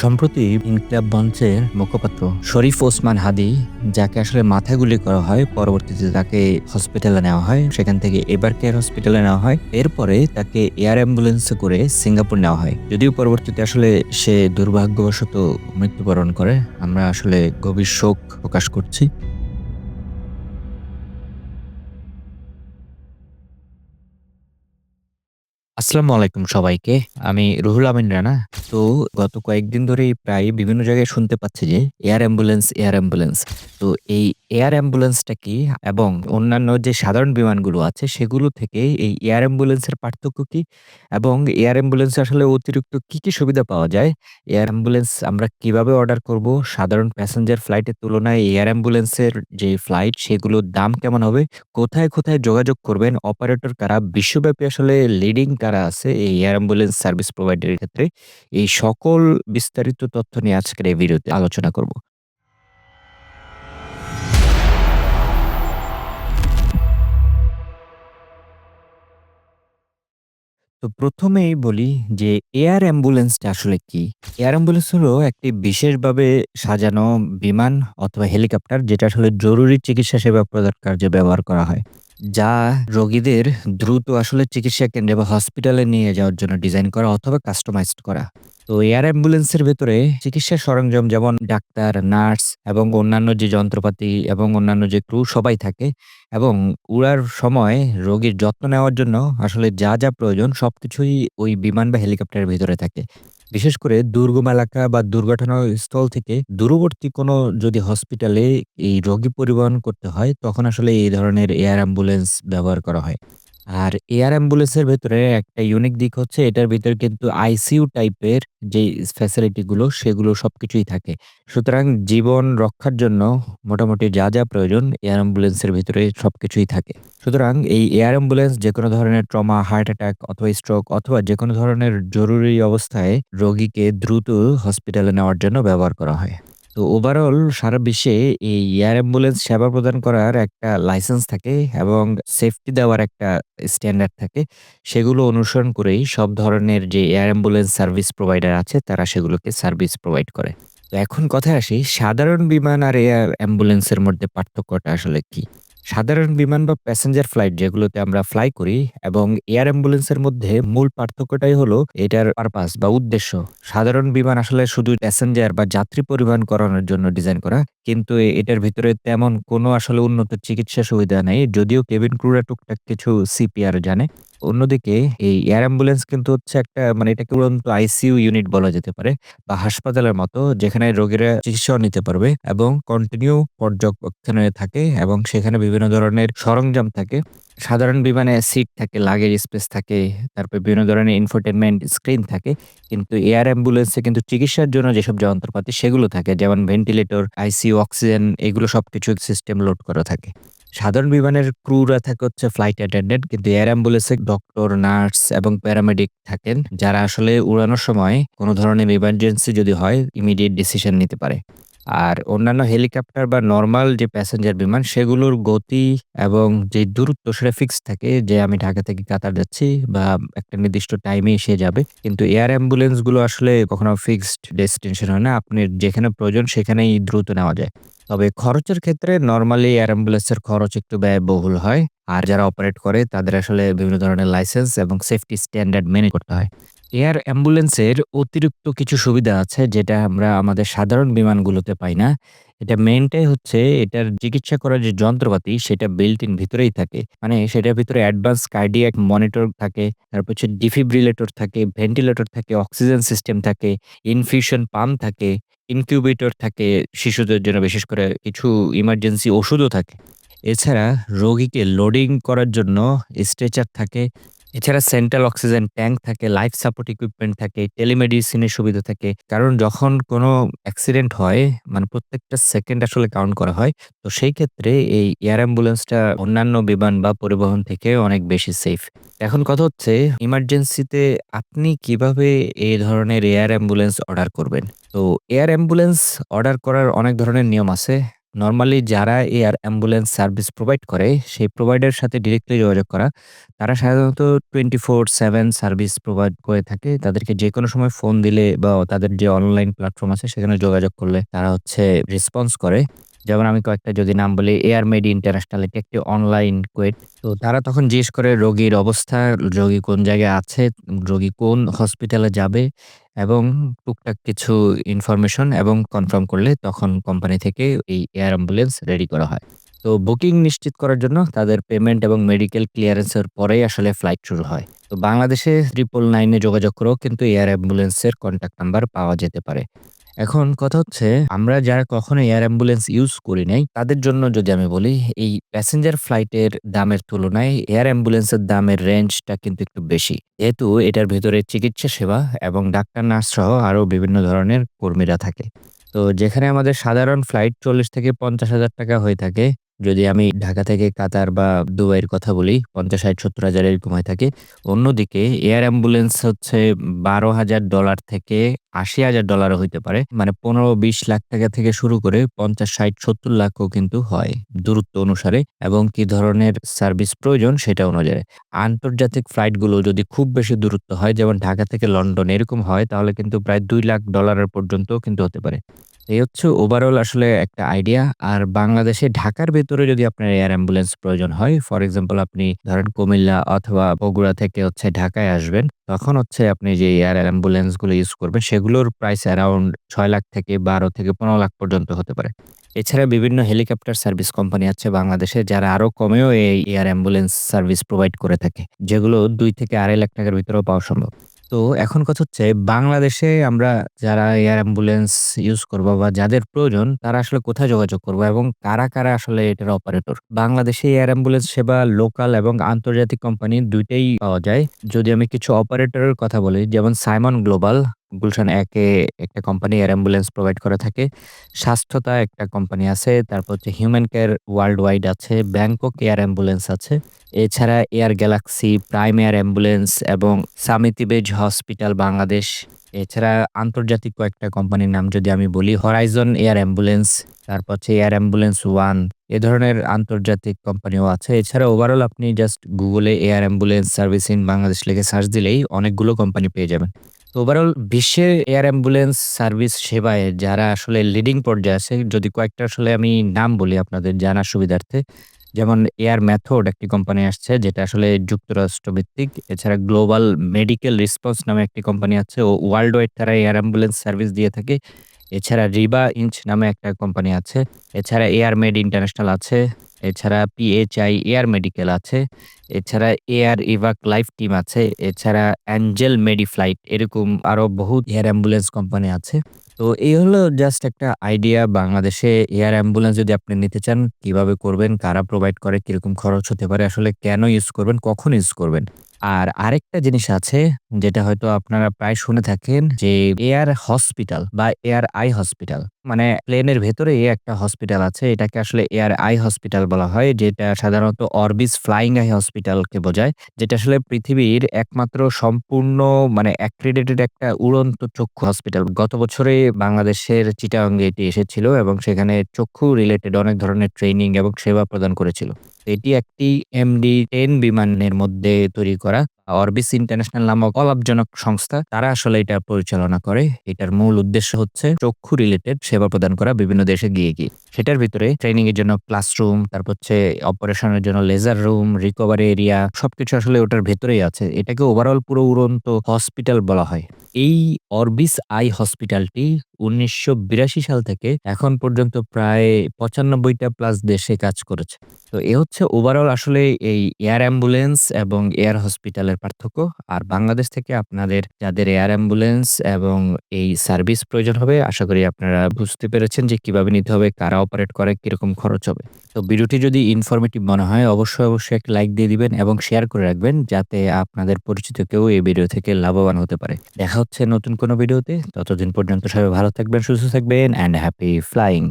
সম্প্রতি ইনকিলাব মঞ্চের মুখপাত্র শরীফ ওসমান হাদি, যাকে আসলে মাথায় গুলি করা হয়, পরবর্তীতে তাকে হসপিটালে নেওয়া হয়, সেখান থেকে এবার কেয়ার হসপিটালে নেওয়া হয়। এরপরে তাকে এয়ার অ্যাম্বুলেন্সে করে সিঙ্গাপুর নেওয়া হয়। যদিও পরবর্তীতে আসলে সে দুর্ভাগ্যবশত মৃত্যুবরণ করে, আমরা আসলে গভীর শোক প্রকাশ করছি। আসসালামু আলাইকুম সবাইকে। আমি রুহুল আমিন রানা। তো গত কয়েকদিন ধরেই প্রায় বিভিন্ন জায়গায় শুনতে পাচ্ছি যে এয়ার অ্যাম্বুলেন্স, এয়ার অ্যাম্বুলেন্স। তো এই এয়ার অ্যাম্বুলেন্সটা কি? এবং অন্যান্য যে সাধারণ বিমানগুলো আছে সেগুলো থেকে এই এয়ার অ্যাম্বুলেন্সের পার্থক্য কি? এবং এয়ার অ্যাম্বুলেন্সে আসলে অতিরিক্ত কি, কি সুবিধা পাওয়া যায়? এয়ার অ্যাম্বুলেন্স আমরা কীভাবে অর্ডার করব? সাধারণ প্যাসেঞ্জার ফ্লাইটের তুলনায় এয়ার অ্যাম্বুলেন্সের যে ফ্লাইট সেগুলোর দাম কেমন হবে? কোথায়, কোথায় যোগাযোগ করবেন? অপারেটর কারা? বিশ্বব্যাপী আসলে লিডিং কারা আছে এই এয়ার অ্যাম্বুলেন্স সার্ভিস প্রোভাইডারের ক্ষেত্রে? এই সকল বিস্তারিত তথ্য নিয়ে আজকের এই ভিডিওতে আলোচনা করব। তো প্রথমেই বলি যে এয়ার অ্যাম্বুলেন্সটা আসলে কি? এয়ার অ্যাম্বুলেন্স হলো একটি বিশেষভাবে সাজানো বিমান অথবা হেলিকপ্টার যেটা আসলে জরুরি চিকিৎসা সেবা প্রদান কার্যে ব্যবহার করা হয়। যা রোগীদের দ্রুত আসলে চিকিৎসা কেন্দ্রে বা হসপিটালে নিয়ে যাওয়ার জন্য ডিজাইন করা অথবা কাস্টমাইজড করা। তো এয়ার অ্যাম্বুলেন্সের ভেতরে চিকিৎসা সরঞ্জাম যেমন ডাক্তার, নার্স এবং অন্যান্য যে যন্ত্রপাতি এবং অন্যান্য যে ক্রু সবাই থাকে এবং উড়ার সময় রোগীর যত্ন নেওয়ার জন্য আসলে যা, যা প্রয়োজন সবকিছুই ওই বিমান বা হেলিকপ্টারের ভেতরে থাকে। বিশেষ করে দুর্গম এলাকা বা দুর্ঘটনাস্থল থেকে দূরবর্তী কোনো যদি হসপিটালে এই রোগী পরিবহন করতে হয়, তখন আসলে এই ধরনের এয়ার অ্যাম্বুলেন্স ব্যবহার করা হয়। আর এয়ার অ্যাম্বুলেন্সের ভেতরে একটা ইউনিক দিক হচ্ছে এটার ভিতরে কিন্তু আইসিইউ টাইপের যেই ফ্যাসিলিটি গুলো সেগুলো সবকিছুই থাকে। সুতরাং জীবন রক্ষার জন্য মোটামুটি যা, যা প্রয়োজন এয়ার অ্যাম্বুলেন্সের ভিতরে সবকিছুই থাকে। সুতরাং এই এয়ার অ্যাম্বুলেন্স যেকোনো ধরনের ট্রমা, হার্ট অ্যাটাক অথবা স্ট্রোক অথবা যেকোনো ধরনের জরুরি অবস্থায় রোগীকে দ্রুত হসপিটালে নেওয়ার জন্য ব্যবহার করা হয়। তো ওভারঅল সারা বিশ্বে এই এয়ার অ্যাম্বুলেন্স সেবা প্রদান করার একটা লাইসেন্স থাকে এবং সেফটি দেওয়ার একটা স্ট্যান্ডার্ড থাকে। সেগুলো অনুসরণ করেই সব ধরনের যে এয়ার অ্যাম্বুলেন্স সার্ভিস প্রোভাইডার আছে, তারা সেগুলোকে সার্ভিস প্রোভাইড করে। তো এখন কথায় আসি, সাধারণ বিমান আর এয়ার অ্যাম্বুলেন্সের মধ্যে পার্থক্যটা আসলে কি? সাধারণ বিমান বা প্যাসেঞ্জার ফ্লাইট যেগুলোতে আমরা ফ্লাই করি এবং এয়ার অ্যাম্বুলেন্সের মধ্যে মূল পার্থক্যটাই হলো এটার পারপাস বা উদ্দেশ্য। সাধারণ বিমান আসলে শুধু প্যাসেঞ্জার বা যাত্রী পরিবহন করানোর জন্য ডিজাইন করা। কিন্তু এটার ভিতরে তেমন কোনো আসলে উন্নত চিকিৎসা সুবিধা নেই। যদিও কেবিন ক্রুরা টুকটাক কিছু সিপিআর জানে। অন্যদিকে এই এয়ার অ্যাম্বুলেন্স কিন্তু হচ্ছে একটা মানে এটাকে উড়ন্ত আইসিইউ ইউনিট বলা যেতে পারে বা হাসপাতালের মতো যেখানে রোগীরা চিকিৎসাও নিতে পারবে এবং কন্টিনিউ পর্যবেক্ষণে থাকে এবং সেখানে বিভিন্ন ধরনের সরঞ্জাম থাকে। সাধারণ বিমানে সিট থাকে, লাগেজ স্পেস থাকে, তারপরে বিভিন্ন ধরনের ইনফোটেইনমেন্ট স্ক্রিন থাকে। কিন্তু এয়ার অ্যাম্বুলেন্সে কিন্তু চিকিৎসার জন্য যেসব যন্ত্রপাতি সেগুলো থাকে। যেমন ভেন্টিলেটর, আইসিইউ, অক্সিজেন এগুলো সবকিছু সিস্টেম লোড করা থাকে। সাধারণ বিমানের ক্রুরা থাকে হচ্ছে ফ্লাইট অ্যাটেন্ডেন্ট কিন্তু এয়ার অ্যাম্বুলেন্সে ডক্টর, নার্স এবং প্যারামেডিক থাকেন যারা আসলে উড়ানোর সময় কোনো ধরনের ইমার্জেন্সি যদি হয় ইমিডিয়েট ডিসিশন নিতে পারে। আর অন্যান্য হেলিকপ্টার বা নর্মাল যে প্যাসেঞ্জার বিমান সেগুলোর গতি এবং যে দূরত্ব সেটা ফিক্সড থাকে যে আমি ঢাকা থেকে কাতার যাচ্ছি বা একটা নির্দিষ্ট টাইমে সে যাবে। কিন্তু এয়ার অ্যাম্বুলেন্সগুলো আসলে কখনো ফিক্সড ডেস্টিনেশন হয় না। আপনি যেখানে প্রয়োজন সেখানেই দ্রুত নেওয়া যায়। তবে খরচের ক্ষেত্রে নর্মালি এয়ার অ্যাম্বুলেন্সের খরচ একটু ব্যয়বহুল হয়। আর যারা অপারেট করে, তাদের আসলে বিভিন্ন ধরনের লাইসেন্স এবং সেফটি স্ট্যান্ডার্ড মেনে করতে হয়। এয়ার অ্যাম্বুলেন্সের অতিরিক্ত কিছু সুবিধা আছে, যেটা আমরা আমাদের সাধারণ বিমানগুলোতে পাই না। এটা মেইনটাই হচ্ছে এটার চিকিৎসা করার যে যন্ত্রপাতি সেটা বিল্ট ইন ভিতরেই থাকে। মানে সেটার ভিতরে অ্যাডভান্স কার্ডিয়াক মনিটর থাকে, তারপর হচ্ছে ডিফিব্রিলেটর থাকে, ভেন্টিলেটর থাকে, অক্সিজেন সিস্টেম থাকে, ইনফিউশন পাম্প থাকে, ইনকিউবেটর থাকে শিশুদের জন্য বিশেষ করে কিছু ইমার্জেন্সি ওষুধও থাকে। এছাড়া রোগীকে লোডিং করার জন্য স্ট্রেচার থাকে। এছাড়া সেন্ট্রাল অক্সিজেন ট্যাঙ্ক থাকে, লাইফ সাপোর্ট ইকুইপমেন্ট থাকে, টেলিমেডিসিনের সুবিধা থাকে। কারণ যখন কোনো অ্যাক্সিডেন্ট হয় মানে প্রত্যেকটা সেকেন্ড আসলে কাউন্ট করা হয়। তো সেই ক্ষেত্রে এই এয়ার অ্যাম্বুলেন্সটা অন্যান্য বিমান বা পরিবহন থেকে অনেক বেশি সেফ। এখন কথা হচ্ছে ইমার্জেন্সিতে আপনি কীভাবে এই ধরনের এয়ার অ্যাম্বুলেন্স অর্ডার করবেন? তো এয়ার অ্যাম্বুলেন্স অর্ডার করার অনেক ধরনের নিয়ম আছে। নরমালি যারা এয়ার অ্যাম্বুলেন্স সার্ভিস প্রোভাইড করে, সেই প্রোভাইডারের সাথে ডিরেক্টলি যোগাযোগ করা। তারা সাধারণত 24/7 সার্ভিস প্রোভাইড করে থাকে। তাদেরকে যেকোনো সময় ফোন দিলে বা তাদের যে অনলাইন প্ল্যাটফর্ম আছে সেখানে যোগাযোগ করলে তারা হচ্ছে রেসপন্স করে। যেমন আমি কয়েকটা যদি নাম বলি, এয়ার মেডি ইন্টারন্যাশনাল এটি একটি অনলাইন কুয়েট। তো তারা তখন জিজ্ঞেস করে রোগীর অবস্থা, রোগী কোন জায়গায় আছে, রোগী কোন হসপিটালে যাবে এবং টুকটাক কিছু ইনফরমেশন এবং কনফার্ম করলে তখন কোম্পানি থেকে এই এয়ার অ্যাম্বুলেন্স রেডি করা হয়। তো বুকিং নিশ্চিত করার জন্য তাদের পেমেন্ট এবং মেডিকেল ক্লিয়ারেন্সের পরেই আসলে ফ্লাইট শুরু হয়। তো বাংলাদেশে ট্রিপল নাইনে যোগাযোগ করেও কিন্তু এয়ার অ্যাম্বুলেন্সের কন্ট্যাক্ট নাম্বার পাওয়া যেতে পারে। এখন কথা হচ্ছে আমরা যারা কখনো এয়ার অ্যাম্বুলেন্স ইউজ করি নাই, তাদের জন্য যদি আমি বলি এই প্যাসেঞ্জার ফ্লাইটের দামের তুলনায় এয়ার অ্যাম্বুলেন্সের দামের রেঞ্জটা কিন্তু একটু বেশি। যেহেতু এটার ভেতরে চিকিৎসা সেবা এবং ডাক্তার, নার্স সহ আরও বিভিন্ন ধরনের কর্মীরা থাকে। তো যেখানে আমাদের সাধারণ ফ্লাইট ৪০ থেকে ৳৫০,০০০ হয়ে থাকে। যদি আমি ঢাকা থেকে কাতার বা দুবাইয়ের কথা বলি ৫০, ৬০, ৭০ হাজার এরকম হয়ে থাকে। অন্যদিকে এয়ার অ্যাম্বুলেন্স হচ্ছে $১২,০০০ থেকে আশি হাজার ডলারও হইতে পারে। মানে ১৫-২০ লাখ টাকা থেকে শুরু করে ৫০, ৬০, ৭০ লাখও কিন্তু হয় দূরত্ব অনুসারে এবং কি ধরনের সার্ভিস প্রয়োজন সেটা অনুযায়ী। আন্তর্জাতিক ফ্লাইটগুলো যদি খুব বেশি দূরত্ব হয় যেমন ঢাকা থেকে লন্ডন এরকম হয় তাহলে কিন্তু প্রায় $২,০০,০০০ পর্যন্তও কিন্তু হতে পারে। এই হচ্ছে ওভারঅল আসলে একটা আইডিয়া। আর বাংলাদেশে ঢাকার ভেতরে যদি আপনার এয়ার অ্যাম্বুলেন্স প্রয়োজন হয়, ফর এক্সাম্পল আপনি ধরেন কুমিল্লা অথবা বগুড়া থেকে হচ্ছে ঢাকায় আসবেন। তখন হচ্ছে আপনি যে এয়ার অ্যাম্বুলেন্সগুলো ইউজ করবেন সেগুলোর প্রাইস অ্যারাউন্ড ছয় লাখ থেকে ১২ থেকে ১৫ লাখ পর্যন্ত হতে পারে। এছাড়া বিভিন্ন হেলিকপ্টার সার্ভিস কোম্পানি আছে বাংলাদেশে যারা আরও কমেও এই এয়ার অ্যাম্বুলেন্স সার্ভিস প্রোভাইড করে থাকে। যেগুলো দুই থেকে ২.৫ লাখ টাকার ভিতরেও পাওয়া সম্ভব। তো এখন কথা হচ্ছে বাংলাদেশে আমরা যারা এয়ার অ্যাম্বুলেন্স ইউজ করব বা যাদের প্রয়োজন তারা আসলে কোথায় যোগাযোগ করব এবং কারা, কারা আসলে এটার অপারেটর? বাংলাদেশে এয়ার অ্যাম্বুলেন্স সেবা লোকাল এবং আন্তর্জাতিক কোম্পানি দুইটাই পাওয়া যায়। যদি আমি কিছু অপারেটরের কথা বলি যেমন সাইমন গ্লোবাল, গুলশান ১ এ একটা কোম্পানি এয়ার অ্যাম্বুলেন্স প্রোভাইড করে থাকে। স্বাস্থ্যতা একটা কোম্পানি আছে। তারপর হচ্ছে হিউম্যান কেয়ার ওয়ার্ল্ড ওয়াইড আছে। ব্যাংকক এয়ার অ্যাম্বুলেন্স আছে। এছাড়া air galaxy, prime air ambulance এবং সামিতি বেজ হসপিটাল বাংলাদেশ। এছাড়া আন্তর্জাতিক কয়েকটা কোম্পানির নাম যদি আমি বলি হরাইজন এয়ার অ্যাম্বুলেন্স, তারপর হচ্ছে এয়ার অ্যাম্বুলেন্স ওয়ান এ ধরনের আন্তর্জাতিক কোম্পানিও আছে। এছাড়া ওভারঅল আপনি জাস্ট গুগলে air ambulance service in Bangladesh লিখে সার্চ দিলেই অনেকগুলো কোম্পানি পেয়ে যাবেন। তো ওভারঅল বিশ্বে এয়ার অ্যাম্বুলেন্স সার্ভিস সেবায় যারা আসলে লিডিং পর্যায়ে আছে, যদি কয়েকটা আসলে আমি নাম বলি আপনাদের জানার সুবিধার্থে। যেমন এয়ার মেথড একটি কোম্পানি আসছে, যেটা আসলে যুক্তরাষ্ট্র ভিত্তিক। এছাড়া গ্লোবাল মেডিকেল রেসপন্স নামে একটি কোম্পানি আছে, ও ওয়ার্ল্ড ওয়াইড তারা এয়ার অ্যাম্বুলেন্স সার্ভিস দিয়ে থাকে। এছাড়া রিবা ইঞ্চ নামে একটা কোম্পানি আছে। এছাড়া এয়ার মেড ইন্টারন্যাশনাল আছে। এছাড়া পিএইচআই এয়ার মেডিকেল আছে। এছাড়া এয়ার ইভাক লাইফ টিম আছে। এছাড়া অ্যাঞ্জেল মেডিফ্লাইট এরকম আরও বহুত এয়ার অ্যাম্বুলেন্স কোম্পানি আছে। তো এই হলো জাস্ট একটা আইডিয়া বাংলাদেশে এয়ার অ্যাম্বুলেন্স যদি আপনি নিতে চান কীভাবে করবেন, কারা প্রোভাইড করে, কীরকম খরচ হতে পারে, আসলে কেন ইউজ করবেন, কখন ইউজ করবেন। আর আরেকটা জিনিস আছে যেটা হয়তো আপনারা প্রায় শুনে থাকেন যে এয়ার হসপিটাল বা এয়ার আই হসপিটাল। মানে প্লেনের ভেতরেই একটা হসপিটাল আছে। এটাকে আসলে এয়ার আই হসপিটাল বলা হয়। যেটা সাধারণত অরবিস ফ্লাইং আই হসপিটালকে বোঝায়। যেটা আসলে পৃথিবীর একমাত্র সম্পূর্ণ মানে অ্যাক্রিডিটেড একটা উড়ন্ত চক্ষু হসপিটাল। গত বছরে বাংলাদেশের চিটাগংয়ে এটি এসেছিল এবং সেখানে চক্ষু রিলেটেড অনেক ধরনের ট্রেনিং এবং সেবা প্রদান করেছিল। এটি একটি এমডি টেন বিমানের মধ্যে তৈরি করা অরবিস ইন্টারন্যাশনাল নামক অলাভজনক সংস্থা। তারা আসলে এটা পরিচালনা করে। এটার মূল উদ্দেশ্য হচ্ছে চক্ষু রিলেটেড সেবা প্রদান করা বিভিন্ন দেশে গিয়ে, গিয়ে। সেটার ভিতরে ট্রেনিং এর জন্য ক্লাসরুম, তারপর হচ্ছে অপারেশনের জন্য লেজার রুম, রিকভারি এরিয়া সবকিছু আসলে ওটার ভেতরেই আছে। এটাকে ওভারঅল পুরো উড়ন্ত হসপিটাল বলা হয়। এই অরবিস আই হসপিটালটি ১৯৮২ সাল থেকে এখন পর্যন্ত প্রায় পঁচানব্বইটা প্লাস দেশে কাজ করেছে। তো এ হচ্ছে ওভারঅল আসলে এই এয়ার অ্যাম্বুলেন্স এবং এয়ার হসপিটালের পার্থক্য। আর বাংলাদেশ থেকে আপনাদের যাদের এয়ার অ্যাম্বুলেন্স এবং এই সার্ভিস প্রয়োজন হবে আশা করি আপনারা বুঝতে পেরেছেন যে কীভাবে নিতে হবে, কারা অপারেট করে, কীরকম খরচ হবে। তো ভিডিওটি যদি ইনফরমেটিভ মনে হয় অবশ্যই, অবশ্যই একটা লাইক দিয়ে দিবেন এবং শেয়ার করে রাখবেন যাতে আপনাদের পরিচিত কেউ এই ভিডিও থেকে লাভবান হতে পারে। দেখা হচ্ছে নতুন কোনো ভিডিওতে। ততদিন পর্যন্ত সবাই ভালো থাকবেন, সুস্থ থাকবেন অ্যান্ড হ্যাপি ফ্লাইং।